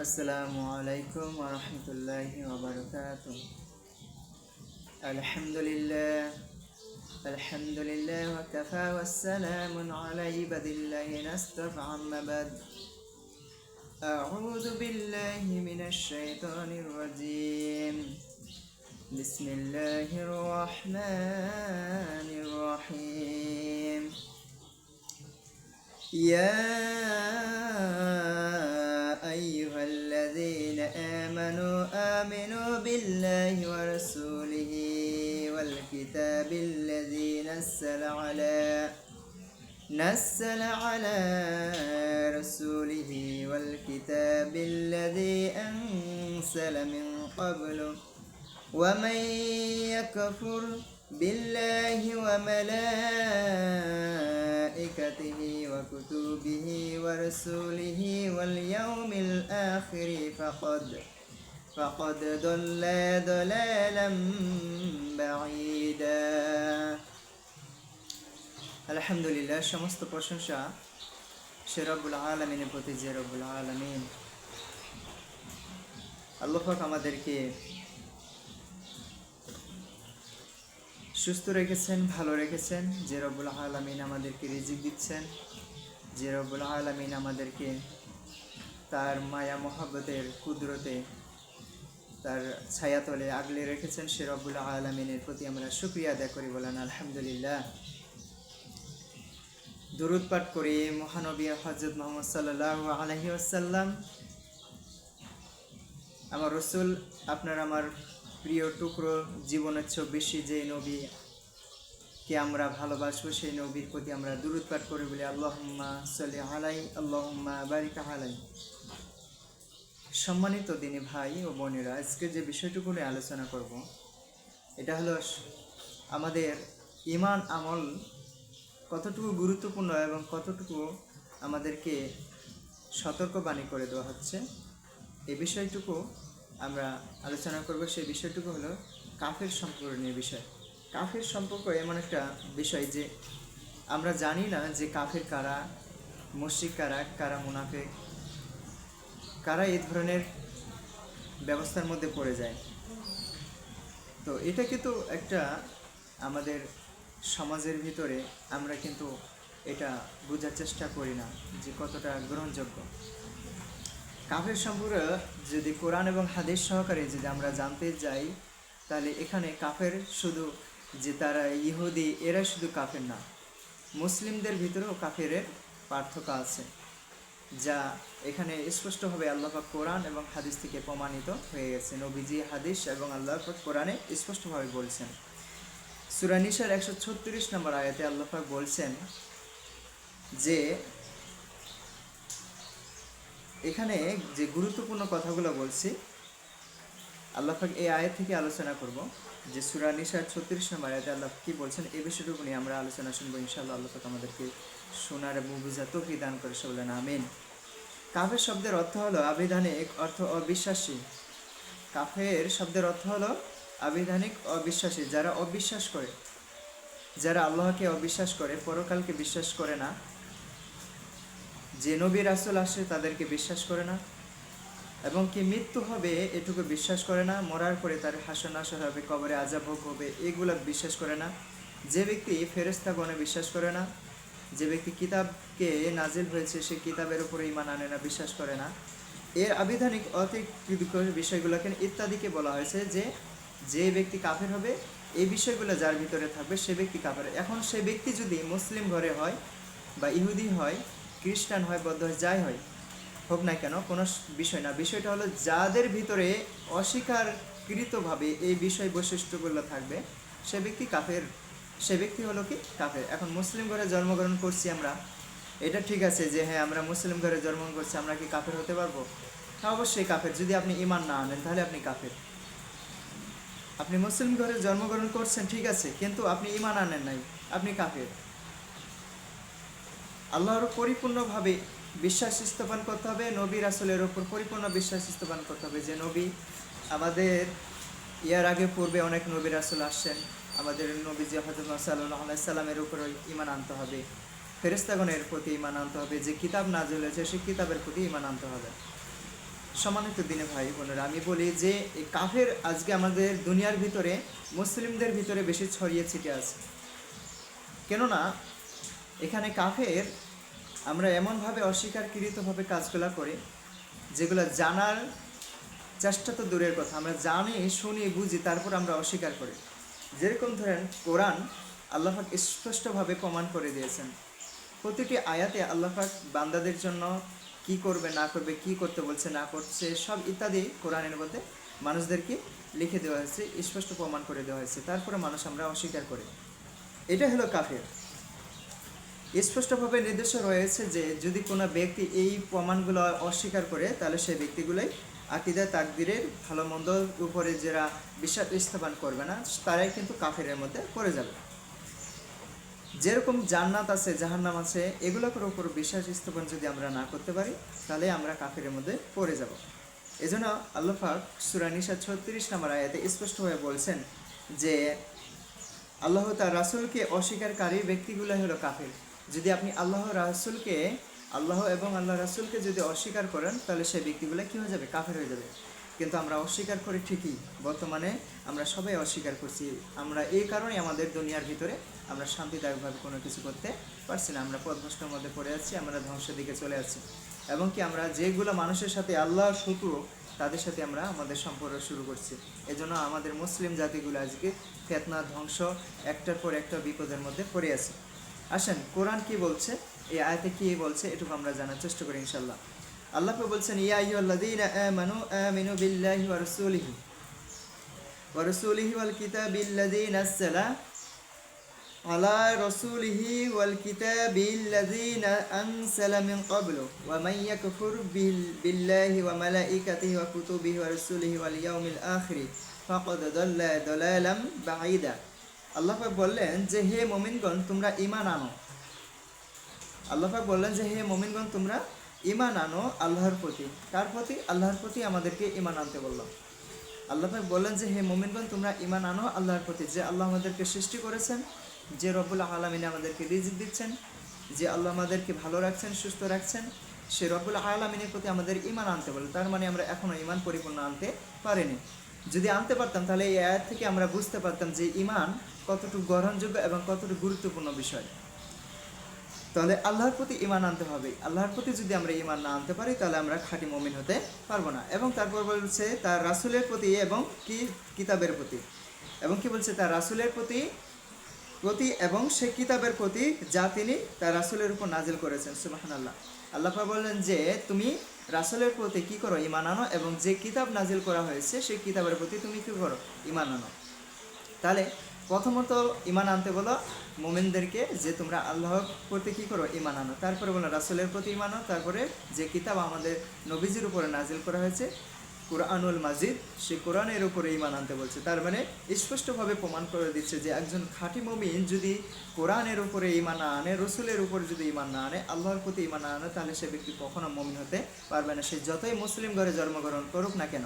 السلام عليكم ورحمة الله وبركاته. الحمد لله الحمد لله وكفى والسلام على عباد الله نستفع عما بعد أعوذ بالله من الشيطان الرجيم. بسم الله الرحمن الرحيم. يا أيها الذين آمنوا آمنوا بالله ورسوله والكتاب الذي نزل على نزل على رسوله والكتاب الذي أنزل من قبل ومن يكفر بالله وملائكته وكتبه ورسوله واليوم الآخر فقد فقد ضل ضلالا بعيدا আলহামদুলিল্লাহ সমস্ত প্রশংসা সে রব্বুল আলমিনের প্রতি যে রব্বুল আলমিন আল্লাহাক আমাদেরকে সুস্থ রেখেছেন, ভালো রেখেছেন। যে রব্বুল আলমিন আমাদেরকে রিজিক দিচ্ছেন, যে রব্বুল আলমিন আমাদেরকে তার মায়া, মহাব্বতের কুদরতে, তার ছায়াতলে আগলে রেখেছেন, সে রব্বুল আলমিনের প্রতি আমরা শুক্রিয়া আদায় করি বলেন, আলহামদুলিল্লাহ। দুরুদ পাঠ করি মহানবী হজরত মোহাম্মদ সাল্লাহ আলহি আসাল্লাম আমার রসুল, আপনার আমার প্রিয় টুকরো জীবনের চেয়েও বেশি যে নবী কে আমরা ভালোবাসবো, সেই নবীর প্রতি আমরা পাঠ করি বলি, আল্লাহম্মা সাল্লি আলাই আল্লাহম্মা বারিকা আলাই সম্মানিত দিনী ভাই ও বোনেরা, আজকে যে বিষয়টুকু নিয়ে আলোচনা করব, এটা হলো আমাদের ইমান আমল কতটুকু গুরুত্বপূর্ণ এবং কতটুকু আমাদেরকে সতর্কবাণী করে দেওয়া হচ্ছে। এই বিষয়টুকু আমরা আলোচনা করব সেই বিষয়টুকু হলো কাফের সম্পর্ক নিয়ে বিষয়। কাফের সম্পর্ক এমন একটা বিষয় যে আমরা জানি না যে কাফের কারা মসজিদ কারা কারা মুনাফেক, কারা এই ধরনের ব্যবস্থার মধ্যে পড়ে যায়। তো এটা কিন্তু একটা আমাদের সমাজের ভিতরে আমরা কিন্তু এটা বোঝার চেষ্টা করি না যে কতটা গ্রহণযোগ্য। কাফের সম্পর্কে যদি কোরআন এবং হাদিস সহকারে যদি আমরা জানতে যাই, তাহলে এখানে কাফের শুধু যে তারা ইহুদি, এরা শুধু কাফের না, মুসলিমদের ভিতরেও কাফের পার্থক্য আছে, যা এখানে স্পষ্টভাবে আল্লাহ কোরআন এবং হাদিস থেকে প্রমাণিত হয়ে গেছে। নবীজি হাদিস এবং আল্লাহ কোরআনে স্পষ্টভাবে বলছেন। সুরানিসার একশো ছত্রিশ নম্বর আয়াতে আল্লাহাক বলছেন যে এখানে যে গুরুত্বপূর্ণ কথাগুলো বলছি আল্লাহাক এই আয়াত থেকে আলোচনা করব যে সুরানিসার ছত্রিশ নম্বর আয়াতে আল্লাহ কি বলছেন এই বিষয়টুকু নিয়ে আমরা আলোচনা শুনব, ইনশাআল্লাহ আল্লাহ আমাদেরকে শোনার এবং বুঝা তফি দান করে সে বলেন আমিন। কাফের শব্দের অর্থ হলো আবিধানিক অর্থ অবিশ্বাসী। কাফের শব্দের অর্থ হলো আবিধানিক অবিশ্বাসী, যারা অবিশ্বাস করে। যারা আল্লাহকে অবিশ্বাস করে, পরকালকে বিশ্বাস করে না যে নবী রাসুল আসে তাদেরকে বিশ্বাস করে না এবং কি মৃত্যু হবে এটুকু বিশ্বাস করে না, মরার পরে তার হাসন আসর হবে, কবরে আজাভোগ হবে, এগুলো বিশ্বাস করে না। যে ব্যক্তি ফেরেস্তাগণে বিশ্বাস করে না, যে ব্যক্তি কিতাবকে নাজিল হয়েছে সে কিতাবের উপরে ইমান আনে না, বিশ্বাস করে না। এর আবিধানিক অতিরিক্ত বিষয়গুলোকে ইত্যাদিকে বলা হয়েছে যে যে ব্যক্তি কাফের হবে, এই বিষয়গুলো যার ভিতরে থাকবে সে ব্যক্তি কাফের। এখন সে ব্যক্তি যদি মুসলিম ঘরে হয় বা ইহুদি হয় খ্রিস্টান হয়, বৌদ্ধ হয়, যাই হয়, হোক না কেন, কোনো বিষয় না। বিষয়টা হলো যাদের ভিতরে অস্বীকারকৃতভাবে এই বিষয় বৈশিষ্ট্যগুলো থাকবে, সে ব্যক্তি কাফের, সে ব্যক্তি হলো কি? কাফের। এখন মুসলিম ঘরে জন্মগ্রহণ করছি আমরা। এটা ঠিক আছে যে হ্যাঁ আমরা মুসলিম ঘরে জন্মগ্রহণ করছি, আমরা কি কাফের হতে পারব? হ্যাঁ অবশ্যই কাফের। যদি আপনি ইমান না আনেন, তাহলে আপনি কাফের। আপনি মুসলিম ঘরে জন্মগ্রহণ করছেন, ঠিক আছে, কিন্তু আপনি ইমান আনেন নাই, আপনি কাফের। আল্লাহর পরিপূর্ণভাবে বিশ্বাস স্থাপন করতে হবে, নবী রাসুলের ওপর পরিপূর্ণ বিশ্বাস স্থাপন করতে হবে। যে নবী আমাদের, ইয়ার আগে পূর্বে অনেক নবী রাসুল আসছেন, আমাদের নবীজি হজরত সাল্লাহ সাল্লামের উপর ইমান আনতে হবে। ফেরেস্তাগণের প্রতি ইমান আনতে হবে, যে কিতাব নাজিল হয়েছে সেই কিতাবের প্রতি ইমান আনতে হবে। সম্মানিত দিনে ভাই, বোনেরা, আমি বলি যে এই কাফের আজকে আমাদের দুনিয়ার ভিতরে, মুসলিমদের ভিতরে বেশি ছড়িয়ে ছিটে আছে। কেননা এখানে কাফের, আমরা এমনভাবে অস্বীকারকৃতভাবে কাজগুলো করি, যেগুলো জানার চেষ্টা তো দূরের কথা, আমরা জানি, শুনি, বুঝি, তারপর আমরা অস্বীকার করি। যেরকম ধরেন, কোরআন আল্লাহাক স্পষ্টভাবে প্রমাণ করে দিয়েছেন। প্রতিটি আয়াতে আল্লাহাক বান্দাদের জন্য কি করবে, না করবে, কি করতে বলছে, না করছে, সব ইত্যাদি কোরআনের মধ্যে মানুষদেরকে লিখে দেওয়া হয়েছে, স্পষ্ট প্রমাণ করে দেওয়া হয়েছে, তারপরে মানুষ আমরা অস্বীকার করি। এটা হলো কাফের। স্পষ্টভাবে নির্দেশ রয়েছে যে যদি কোনো ব্যক্তি এই প্রমাণগুলো অস্বীকার করে, তাহলে সেই ব্যক্তিগুলোই আকিদা, তাকদিরের ভালো মন্দ উপরে যারা বিশ্বাস স্থাপন করবে না, তারাই কিন্তু কাফেরের মধ্যে পড়ে যাবে। যেরকম জান্নাত আছে, জাহান্নাম আছে, এগুলোর উপর বিশ্বাস স্থাপন যদি আমরা না করতে পারি, তাহলে আমরা কাফেরের মধ্যে পড়ে যাব। এজন্য আল্লাহাক সুরানিসা ছত্রিশ নম্বর আয়াতে স্পষ্টভাবে বলছেন যে, আল্লাহ তার রাসুলকে অস্বীকারী ব্যক্তিগুলো হলো কাফের। যদি আপনি আল্লাহ রাসুলকে, আল্লাহ এবং আল্লাহ রাসুলকে যদি অস্বীকার করেন, তাহলে সেই ব্যক্তিগুলো কী হয়ে যাবে? কাফের হয়ে যাবে। কিন্তু আমরা অস্বীকার করি ঠিকই। বর্তমানে আমরা সবাই অস্বীকার করছি। আমরা এই কারণে আমাদের দুনিয়ার ভিতরে আমরা শান্তিদায়কভাবে কোনো কিছু করতে পারছি না। আমরা পথভ্রষ্টের মধ্যে পড়ে আছি, আমরা ধ্বংসের দিকে চলে যাচ্ছি এবং কি আমরা যেগুলো মানুষের সাথে আল্লাহ শত্রু তাদের সাথে আমরা আমাদের সম্পর্ক শুরু করছি। এজন্য আমাদের মুসলিম জাতিগুলো আজকে ফেতনা, ধ্বংস, একটার পর একটা বিপদের মধ্যে পড়ে আছে। আসেন, কোরআন কি বলছে? এই আয়তে কি বলছে? এটুকু আমরা জানার চেষ্টা করি ইনশাল্লাহ আল্লাহকে বলছেন, ইয়া আইয়ুল্লাযীনা পাক বললেন যে, হে মমিনগণ, তোমরা ইমান আনো। আল্লাহ পাক বললেন যে, হে মমিনগণ, তোমরা ইমান আনো আল্লাহর প্রতি। কার প্রতি, আল্লাহর প্রতি আমাদেরকে ইমান আনতে বললাম আল্লাহ পাক বললেন যে, হে মোমিনগণ, তোমরা ইমান আনো আল্লাহর প্রতি। যে আল্লাহ আমাদেরকে সৃষ্টি করেছেন, যে রব্বুল আলমিনে আমাদেরকে রিজিক দিচ্ছেন, যে আল্লাহ আমাদেরকে ভালো রাখছেন, সুস্থ রাখছেন, সে রব্বুল আলমিনের প্রতি আমাদের ইমান আনতে বলে তার মানে আমরা এখনও ইমান পরিপূর্ণ আনতে পারিনি। যদি আনতে পারতাম, তাহলে এই আয়াত থেকে আমরা বুঝতে পারতাম যে ইমান কতটুকু গ্রহণযোগ্য এবং কতটুকু গুরুত্বপূর্ণ বিষয়। তাহলে আল্লাহর প্রতি ইমান আনতে হবে। আল্লাহর প্রতি যদি আমরা ইমান না আনতে পারি, তাহলে আমরা খাঁটি মমিন হতে পারব না। এবং তারপর বলছে, তার রাসুলের প্রতি এবং কি? কিতাবের প্রতি। এবং কি বলছে? তার রাসুলের প্রতি প্রতি এবং সে কিতাবের প্রতি যা তিনি তার রাসুলের উপর নাজিল করেছেন। সুবাহান আল্লাহ আল্লাহ বললেন যে, তুমি রাসুলের প্রতি কি করো? ইমান আনো এবং যে কিতাব নাজিল করা হয়েছে, সেই কিতাবের প্রতি তুমি কী করো? ইমান আনো। তাহলে প্রথমত ইমান আনতে বলো, মোমেনদেরকে যে তোমরা আল্লাহর প্রতি কী করো? ইমান আনো। তারপরে বলো, রাসুলের প্রতি ইমান আনো। তারপরে যে কিতাব আমাদের নবীজির উপরে নাজিল করা হয়েছে কোরআনুল মাজিদ, সে কোরআনের উপরে ইমান আনতে বলছে। তার মানে স্পষ্টভাবে প্রমাণ করে দিচ্ছে যে একজন খাঁটি মমিন যদি কোরআনের উপরে ইমান না আনে, রসুলের উপরে যদি ইমান না আনে, আল্লাহর প্রতি ইমান না আনে, তাহলে সে ব্যক্তি কখনো মমিন হতে পারবে না। সে যতই মুসলিম ঘরে জন্মগ্রহণ করুক না কেন,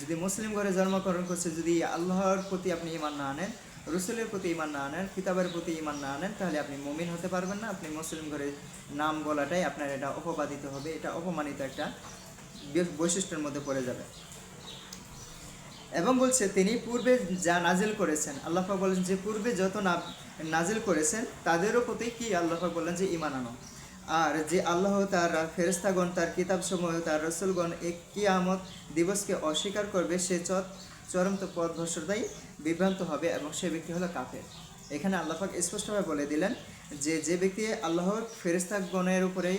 যদি মুসলিম ঘরে জন্মগ্রহণ করছে, যদি আল্লাহর প্রতি আপনি ইমান না আনেন, রসুলের প্রতি ইমান না আনেন, কিতাবের প্রতি ইমান না আনেন, তাহলে আপনি মমিন হতে পারবেন না। আপনি মুসলিম ঘরে নাম বলাটাই আপনার এটা অপবাদিত হবে, এটা অপমানিত একটা বৈশিষ্ট্যের মধ্যে পড়ে যাবে। এবং বলছে, তিনি পূর্বে যা নাজিল করেছেন, আল্লাহ বলেন যে পূর্বে যত না- নাজিল করেছেন, তাদেরও প্রতি কি আল্লাহ পাক বললেন যে ইমান আনো। আর যে আল্লাহ তার ফেরেস্তাগণ তার কিতাবসমূহ, তার রসুলগণ এক কিয়ামত দিবসকে অস্বীকার করবে, সে চত চরমত পথ ভ্রষ্টতাই বিভ্রান্ত হবে এবং সে ব্যক্তি হলো কাফের। এখানে আল্লাহ পাক স্পষ্টভাবে বলে দিলেন যে যে ব্যক্তি আল্লাহর ফেরেস্তাগণের উপরেই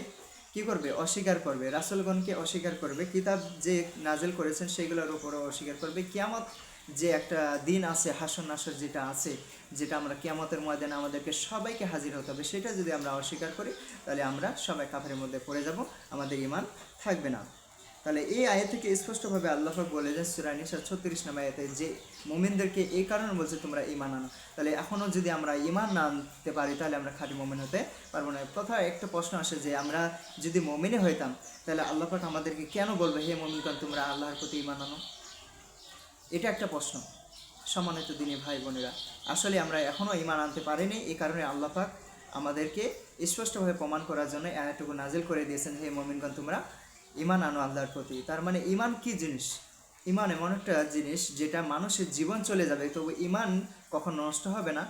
কি করবে? অস্বীকার করবে। রাসুলগণকে অস্বীকার করবে। কিতাব যে নাজেল করেছেন, সেগুলোর উপরও অস্বীকার করবে। কিয়ামত যে একটা দিন আছে, হাসন নাসর যেটা আছে, যেটা আমরা কিয়ামতের ময়দানে আমাদেরকে সবাইকে হাজির হতে হবে, সেটা যদি আমরা অস্বীকার করি, তাহলে আমরা সবাই কাফের মধ্যে পড়ে যাব। আমাদের ইমান থাকবে না। তাহলে এই আয়াত থেকে স্পষ্টভাবে আল্লাহ বলে যে সুরা ছত্রিশ নাম আয়াতে যে মোমিনদেরকে এই কারণে বলছে তোমরা ইমান আনো। তাহলে এখনও যদি আমরা ইমান না আনতে পারি, তাহলে আমরা খাঁটি মোমিন হতে পারব না। কথা একটা প্রশ্ন আসে যে আমরা যদি মমিনে হইতাম, তাহলে আল্লাহ পাক আমাদেরকে কেন বলবে, হে মমিনগণ, তোমরা আল্লাহর প্রতি ইমান আনো? এটা একটা প্রশ্ন। সম্মানিত দিনে ভাই বোনেরা, আসলে আমরা এখনও ইমান আনতে পারিনি, এই কারণে আল্লাহ পাক আমাদেরকে স্পষ্টভাবে প্রমাণ করার জন্য এতটুকু নাজিল করে দিয়েছেন, হে মমিনগণ, তোমরা ইমান আনো আল্লাহর প্রতি। তার মানে ইমান কি জিনিস? ইমান এমন একটা জিনিস যেটা মানুষের জীবন চলে যাবে, তবু ইমান কখনো নষ্ট হবে না।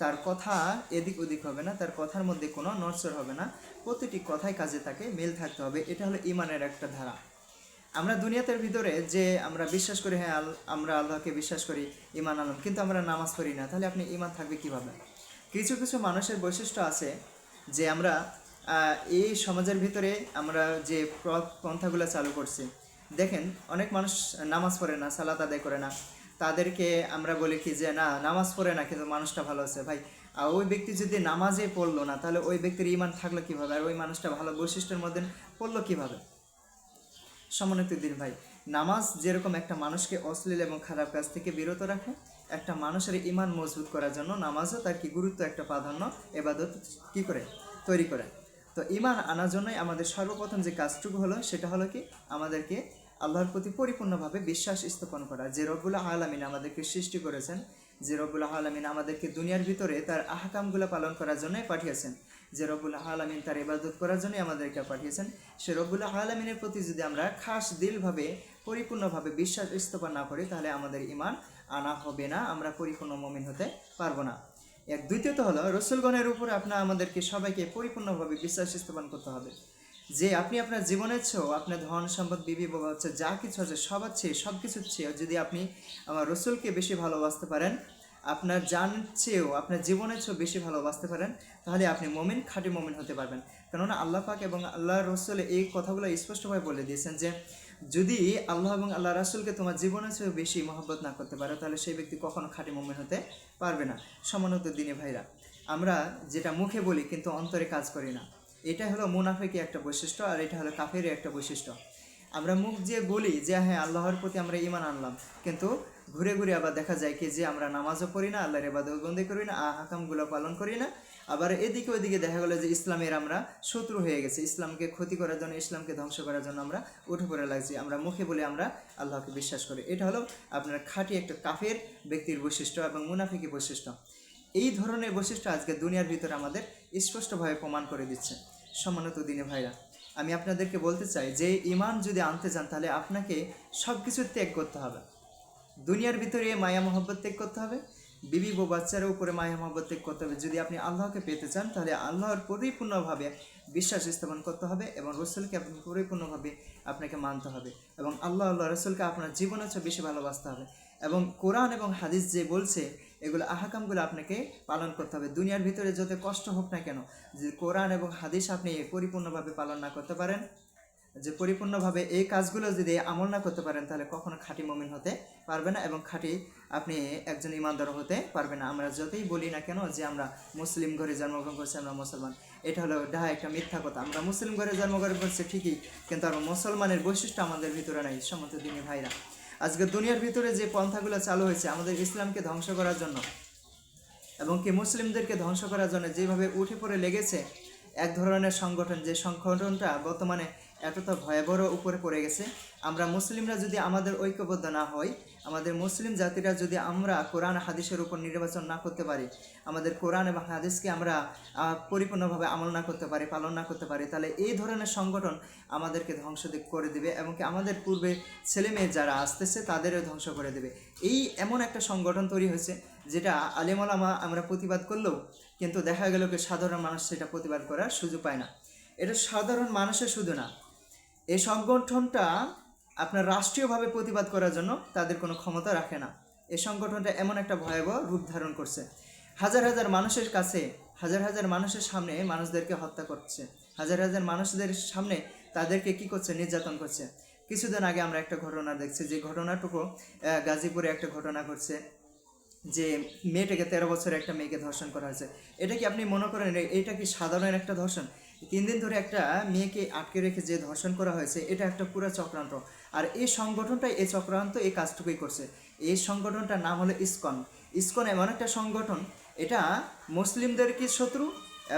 তার কথা এদিক ওদিক হবে না, তার কথার মধ্যে কোনো নড়চড় হবে না। প্রতিটি কথায় কাজে তাকে মিল থাকতে হবে, এটা হলো ইমানের একটা ধারা। আমরা দুনিয়াতের ভিতরে যে আমরা বিশ্বাস করি হ্যাঁ আমরা আল্লাহকে বিশ্বাস করি, ইমান আলম কিন্তু আমরা নামাজ পড়ি না, তাহলে আপনি ইমান থাকবে কীভাবে? কিছু কিছু মানুষের বৈশিষ্ট্য আছে যে আমরা এই সমাজের ভিতরে আমরা যে পন্থাগুলো চালু করছি, দেখেন অনেক মানুষ নামাজ পড়ে না, সালাত আদায় করে না। তাদেরকে আমরা বলি কি যে, না, নামাজ পড়ে না, কিন্তু মানুষটা ভালো আছে। ভাই আর ওই ব্যক্তি যদি নামাজে পড়ল না, তাহলে ওই ব্যক্তির ইমান থাকল কীভাবে? আর ওই মানুষটা ভালো বৈশিষ্ট্যের মধ্যে পড়ল কীভাবে? সম্মানিত দিন, ভাই, নামাজ যেরকম একটা মানুষকে অশ্লীল এবং খারাপ কাজ থেকে বিরত রাখে, একটা মানুষের ইমান মজবুত করার জন্য নামাজও তার কি গুরুত্ব, একটা প্রাধান্য, এবাদত কি করে? তৈরি করে। তো ইমান আনার জন্যই আমাদের সর্বপ্রথম যে কাজটুকু হলো, সেটা হলো কি? আমাদেরকে আল্লাহর প্রতি পরিপূর্ণভাবে বিশ্বাস স্থাপন করা। যে রব্বুল্লাহ আলমিন আমাদেরকে সৃষ্টি করেছেন, যে রব্বুল্লাহ আলমিন আমাদেরকে দুনিয়ার ভিতরে তার আহকামগুলো পালন করার জন্যই পাঠিয়েছেন। যে রব্বুল্লাহ আলমিন তার ইবাদত করার জন্যই আমাদেরকে পাঠিয়েছেন। সে রব্বুল্লাহ আলমিনের প্রতি যদি আমরা খাস দিলভাবে, পরিপূর্ণভাবে বিশ্বাস স্থাপন না করি, তাহলে আমাদের ইমান আনা হবে না, আমরা পরিপূর্ণ মমিন হতে পারব না। এক দ্বিতীয়ত হলো, রসুলগণের উপরে আপনার আমাদেরকে সবাইকে পরিপূর্ণভাবে বিশ্বাস স্থাপন করতে হবে। যে আপনি আপনার জীবনের চেয়েও আপনার ধন সম্পদ, বিবি, বাবা, হচ্ছে যা কিছু আছে, সবার চেয়ে সব কিছুর চেয়েও যদি আপনি আমার রসুলকে বেশি ভালোবাসতে পারেন, আপনার জান চেয়েও আপনার জীবনের চেয়েও বেশি ভালোবাসতে পারেন, তাহলে আপনি মমিন, খাঁটি মমিন হতে পারবেন। কেননা আল্লাহ পাক এবং আল্লাহ রসুল এই কথাগুলো স্পষ্টভাবে বলে দিয়েছেন যে যদি আল্লাহ এবং আল্লাহ রাসুলকে তোমার জীবনের চেয়েও বেশি মহব্বত না করতে পারো, তাহলে সেই ব্যক্তি কখনো খাঁটি মমিন হতে পারবে না। সমানত দিনে ভাইরা, আমরা যেটা মুখে বলি কিন্তু অন্তরে কাজ করি না। এটা হলো মুনাফেকি একটা বৈশিষ্ট্য আর এটা হলো কাফের একটা বৈশিষ্ট্য। আমরা মুখ দিয়ে বলি যে হ্যাঁ আল্লাহর প্রতি আমরা ইমান আনলাম। কিন্তু ঘুরে ঘুরে আবার দেখা যায় কি যে, আমরা নামাজও পড়ি না, আল্লাহর এবাদবন্দি করি না আহাকামগুলো পালন করি না। আবার এদিকে ওইদিকে দেখা গেলো যে ইসলামের আমরা শত্রু হয়ে গেছে। ইসলামকে ক্ষতি করার জন্য, ইসলামকে ধ্বংস করার জন্য আমরা উঠে পড়ে লাগছি। আমরা মুখে বলে আমরা আল্লাহকে বিশ্বাস করি। এটা হলো আপনার খাঁটি একটা কাফের ব্যক্তির বৈশিষ্ট্য এবং মুনাফিকি বৈশিষ্ট্য। এই ধরনের বৈশিষ্ট্য আজকে দুনিয়ার ভিতরে আমাদের স্পষ্টভাবে প্রমাণ করে দিচ্ছে। সম্মানিত দিনে ভাইরা, আমি আপনাদেরকে বলতে চাই যে ইমান যদি আনতে চান, তাহলে আপনাকে সব কিছু ত্যাগ করতে হবে। দুনিয়ার ভিতরে মায়া মহব্বত ত্যাগ করতে হবে বিবি বউ বাচ্চার উপরে মায়া মহব্বত করতে হবে। যদি আপনি আল্লাহকে পেতে চান, তাহলে আল্লাহর পরিপূর্ণভাবে বিশ্বাস স্থাপন করতে হবে এবং রসুলকে আপনি পরিপূর্ণভাবে আপনাকে মানতে হবে এবং আল্লাহ আল্লাহ রসুলকে আপনার জীবনের চেয়ে বেশি ভালোবাসতে হবে এবং কোরআন এবং হাদিস যে বলছে, এগুলো আহাকামগুলো আপনাকে পালন করতে হবে। দুনিয়ার ভিতরে যত কষ্ট হোক না কেন যে কোরআন এবং হাদিস আপনি পরিপূর্ণভাবে পালন না করতে পারেন যে পরিপূর্ণভাবে এই কাজগুলো যদি আমল না করতে পারেন, তাহলে কখনো খাঁটি মমিন হতে পারবে না এবং খাঁটি আপনি একজন ইমানদার হতে পারবে না। আমরা যতই বলি না কেন যে আমরা মুসলিম ঘরে জন্মগ্রহণ করছি, আমরা মুসলমান, এটা হলো ডাহা একটা মিথ্যা কথা। আমরা মুসলিম ঘরে জন্মগ্রহণ করছি ঠিকই, কিন্তু আমরা মুসলমানের বৈশিষ্ট্য আমাদের ভিতরে নাই, সমস্ত দিনী ভাইরা। আজকে দুনিয়ার ভিতরে যে পন্থাগুলো চালু হয়েছে, আমাদের ইসলামকে ধ্বংস করার জন্য এবং কি মুসলিমদেরকে ধ্বংস করার জন্য যেভাবে উঠে পড়ে লেগেছে, এক ধরনের সংগঠন, যে সংগঠনটা বর্তমানে এতটা ভয়াবহ উপরে পড়ে গেছে। আমরা মুসলিমরা যদি আমাদের ঐক্যবদ্ধ না হই, আমাদের মুসলিম জাতিরা যদি আমরা কোরআন হাদিসের উপর নির্বাচন না করতে পারি, আমাদের কোরআন এবং হাদিসকে আমরা পরিপূর্ণভাবে আমল না করতে পারি, পালন না করতে পারি, তাহলে এই ধরনের সংগঠন আমাদেরকে ধ্বংস করে দেবে এবং কি আমাদের পূর্বে ছেলে মেয়ে যারা আসতেছে তাদেরও ধ্বংস করে দেবে। এই এমন একটা সংগঠন তৈরি হয়েছে যেটা আলিমালামা আমরা প্রতিবাদ করলেও কিন্তু দেখা গেল কি সাধারণ মানুষ সেটা প্রতিবাদ করার সুযোগ পায় না। এটা সাধারণ মানুষের শুধু না এই সংগঠনটা আপনার রাষ্ট্রীয়ভাবে প্রতিবাদ করার জন্য তাদের কোনো ক্ষমতা রাখে না। এই সংগঠনটা এমন একটা ভয়াবহ রূপ ধারণ করছে। হাজার হাজার মানুষের কাছে, হাজার হাজার মানুষের সামনে মানুষদেরকে হত্যা করছে। হাজার হাজার মানুষদের সামনে তাদেরকে কি করছে? নির্যাতন করছে। কিছুদিন আগে আমরা একটা ঘটনা দেখছি। যে ঘটনাটুকু গাজীপুরে একটা ঘটনা ঘটছে। যে মেয়েটাকে তেরো বছরের একটা মেয়েকে ধর্ষণ করা হয়েছে। এটা কি আপনি মনে করেন এটা কি সাধারণ একটা ধর্ষণ? তিন দিন ধরে একটা মেয়েকে আটকে রেখে যে ধর্ষণ করা হয়েছে, এটা একটা পুরো চক্রান্ত। আর এই সংগঠনটাই এই চক্রান্ত এই কাজটুকুই করছে। এই সংগঠনটার নাম হলো ইসকন। ইসকন এমন একটা সংগঠন, এটা মুসলিমদের কি শত্রু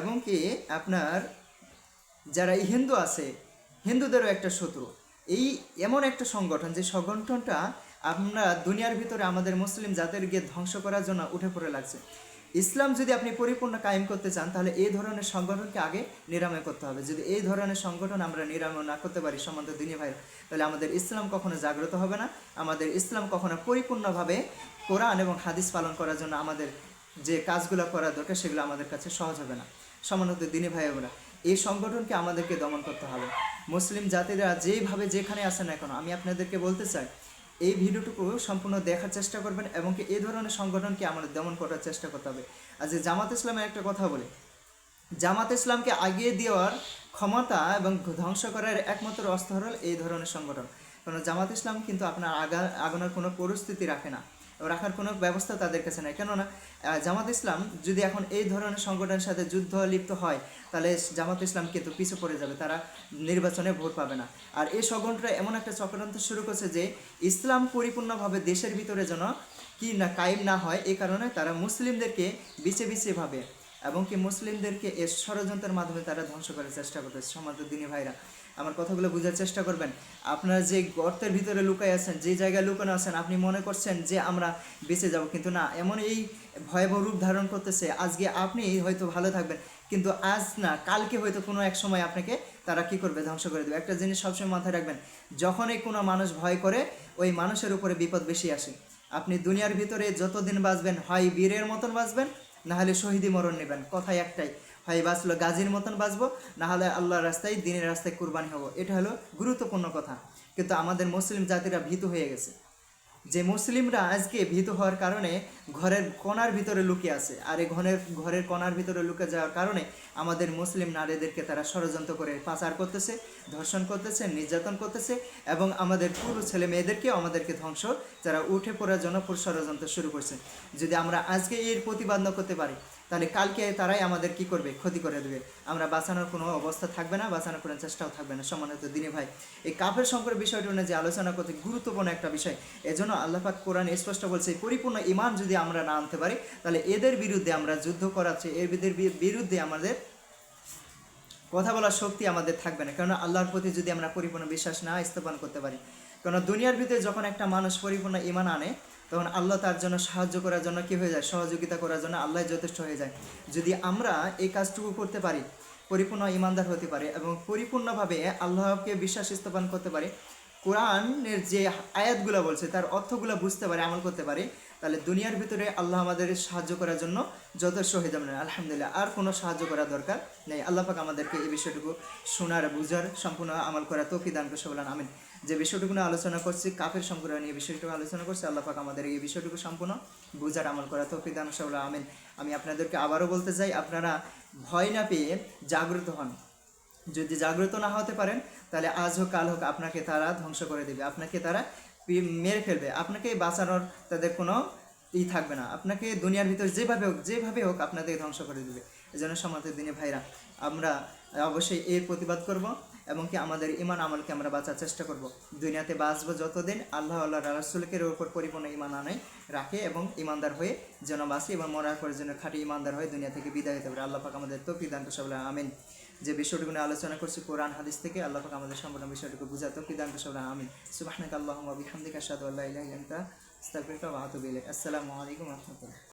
এবং কি আপনার যারা হিন্দু আছে, হিন্দুদেরও একটা শত্রু। এই এমন একটা সংগঠন যে সংগঠনটা আমরা দুনিয়ার ভিতরে আমাদের মুসলিম জাতির গিয়ে ধ্বংস করার জন্য উঠে পড়ে লাগছে। ইসলাম যদি আপনি পরিপূর্ণ কায়েম করতে চান, তাহলে এই ধরনের সংগঠনকে আগে নিরাময় করতে হবে। যদি এই ধরনের সংগঠন আমরা নিরাময় না করতে পারি সম্বন্ধ দিনী ভাই তাহলে আমাদের ইসলাম কখনো জাগ্রত হবে না। আমাদের ইসলাম কখনো পরিপূর্ণভাবে কোরআন এবং হাদিস পালন করার জন্য আমাদের যে কাজগুলো করা দরকার, সেগুলো আমাদের কাছে সহজ হবে না। সমানত দিনী ভাই বোনেরা, এই সংগঠনকে আমাদেরকে দমন করতে হবে। মুসলিম জাতিরা যেইভাবে যেখানে আসে না কেন, আমি আপনাদেরকে বলতে চাই এই ভিডিওটুকু সম্পূর্ণ দেখার চেষ্টা করবেন এবং কি এই ধরনের সংগঠনকে আমাদের দমন করার চেষ্টা করতে হবে। আর যে জামাত ইসলামের একটা কথা বলি, জামাত ইসলামকে আগিয়ে দেওয়ার ক্ষমতা এবং ধ্বংস করার একমাত্র অস্ত্র হল এই ধরনের সংগঠন। কারণ জামাত ইসলাম কিন্তু আপনার আগা, আগানোর কোনো পরিস্থিতি রাখে না। রাখার কোনো ব্যবস্থা তাদের কাছে নেই। কেননা জামাত ইসলাম যদি এখন এই ধরনের সংগঠনের সাথে যুদ্ধ লিপ্ত হয়, তাহলে জামাত ইসলাম কিন্তু পিছু পড়ে যাবে, তারা নির্বাচনে ভোট পাবে না। আর এই সংগঠনটা এমন একটা চক্রান্ত শুরু করছে যে, ইসলাম পরিপূর্ণভাবে দেশের ভিতরে যেন কি না কায়েম না হয় এই কারণে তারা মুসলিমদেরকে বিছে বিছে ভাবে এবং কি মুসলিমদেরকে এর ষড়যন্ত্রের মাধ্যমে তারা ধ্বংস করার চেষ্টা করতেছে। সমাজ দিনী ভাইরা আমার কথাগুলো বোঝার চেষ্টা করবেন। আপনারা যে গর্তের ভিতরে লুকাই আছেন, যে জায়গায় লুকানো আছেন, আপনি মনে করছেন যে আমরা বেঁচে যাব, কিন্তু না, এমন এই ভয়াবহ রূপ ধারণ করতেছে, আজকে আপনি হয়তো ভালো থাকবেন, কিন্তু আজ না, কালকে হয়তো কোনো এক সময় আপনাকে তারা কি করবে, ধ্বংস করে দেবে। একটা জিনিস সবসময় মাথায় রাখবেন, যখনই কোনো মানুষ ভয় করে, ওই মানুষের উপরে বিপদ বেশি আসে। আপনি দুনিয়ার ভিতরে যতদিন বাঁচবেন, হয় বীরের মতন বাঁচবেন, না হলে শহীদি মরণ নেবেন, কথাই একটাই। হয় বাঁচলো, গাজীর মতন বাঁচবো না হলে আল্লাহর রাস্তায়, দিনের রাস্তায় কুরবানি হব। এটা হলো গুরুত্বপূর্ণ কথা। কিন্তু আমাদের মুসলিম জাতিরা ভীত হয়ে গেছে। যে মুসলিমরা আজকে ভীত হওয়ার কারণে ঘরের কোণার ভিতরে লুকে আছে, আর এই ঘরের ঘরের কোণার ভিতরে লুকে যাওয়ার কারণে আমাদের মুসলিম নারীদেরকে তারা ষড়যন্ত্র করে পাচার করতেছে, ধর্ষণ করতেছে, নির্যাতন করতেছে, এবং আমাদের পুরো ছেলে মেয়েদেরকেও আমাদেরকে ধ্বংস, যারা উঠে পড়ার জন্য ষড়যন্ত্র শুরু করছে। যদি আমরা আজকে এর প্রতিবাদ না করতে পারি তাহলে কালকে তারাই আমাদের কি করবে? ক্ষতি করে দেবে। আমরা বাঁচানোর কোনো অবস্থা থাকবে না, বাঁচানোর কোনো চেষ্টাও থাকবে না। সম্মানিত দিনে ভাই, এই কাফের সংকট বিষয়টি নিয়ে যে আলোচনা করতে গুরুত্বপূর্ণ একটা বিষয়, এজন্য আল্লাহাক কোরআন স্পষ্ট বলছে, পরিপূর্ণ ইমান যদি আমরা না আনতে পারি, তাহলে এদের বিরুদ্ধে আমরা যুদ্ধ করাচ্ছি এদের বিরুদ্ধে আমাদের কথা বলার শক্তি আমাদের থাকবে না। কারণ আল্লাহর প্রতি যদি আমরা পরিপূর্ণ বিশ্বাস না স্থাপন করতে পারি কারণ দুনিয়ার ভিতরে যখন একটা মানুষ পরিপূর্ণ ইমান আনে তখন আল্লাহ তার জন্য সাহায্য করার জন্য কি হয়ে যায়? সহযোগিতা করার জন্য আল্লাহ যথেষ্ট হয়ে যায়। যদি আমরা এই কাজটুকু করতে পারি, পরিপূর্ণ ইমানদার হতে পারে এবং পরিপূর্ণভাবে আল্লাহকে বিশ্বাস স্থাপন করতে পারে, কোরআনের যে আয়াতগুলো বলছে, তার অর্থগুলো বুঝতে পারে, আমল করতে পারে, তাহলে দুনিয়ার ভিতরে আল্লাহ আমাদের সাহায্য করার জন্য যথেষ্ট হয়ে যাবেন আলহামদুলিল্লাহ, আর কোনো সাহায্য করা দরকার নেই। আল্লাহ পাক আমাদেরকে এই বিষয়টুকু শোনার, বুঝার, সম্পূর্ণ আমল করা তৌফি দান করছে বলেন আমিন। যে বিষয়টুকু আলোচনা করছি, কাফের সম্পর্কে নিয়ে বিষয়টুকু আলোচনা করছি, আল্লাহ পাক আমাদের এই বিষয়টুকু সম্পূর্ণ বুঝার আমল করা তৌফি দান আমিন। আমি আপনাদেরকে আবারও বলতে চাই, আপনারা ভয় না পেয়ে জাগ্রত হন। যদি জাগ্রত না হতে পারেন, তাহলে আজ হোক, কাল হোক, আপনাকে তারা ধ্বংস করে দেবে, আপনাকে তারা মেরে ফেলবে, আপনাকে বাঁচানোর তাদের কোনো ই থাকবে না। আপনাকে দুনিয়ার ভিতর যেভাবে হোক যেভাবে হোক আপনাদের ধ্বংস করে দেবে। এই জন্য সমাজের দিনে ভাইরা, আমরা অবশ্যই এর প্রতিবাদ করব। এবং কি আমাদের ইমান আমলকে আমরা বাঁচার চেষ্টা করব। দুনিয়াতে বাঁচবো যতদিন আল্লাহ আল্লাহ রাসুলকের উপর পরিপূর্ণ ইমান আনে, রাখে এবং ইমানদার হয়ে যেন বাঁচি এবং মরার পরে যেন খাঁটি ইমানদার হয়ে দুনিয়া থেকে বিদায় হতে পারে। আল্লাহ পাক আমাদের তো বিধান সবাই আমিন। যে বিষয়টুকু আলোচনা করছি কোরআন হাদিস থেকে, আল্লাহ পাক আমাদের সম্পূর্ণ বিষয়টুকু বুঝাতো বিধান সবাই আমিন। সুবহানাকা আল্লাহ বিহামদিকা আশহাদু আল্লা ইলাহা ইল্লা আনতা, আস্তাগফিরুকা ওয়া আসসালামু আলাইকুম রাহমাতুল্লাহ।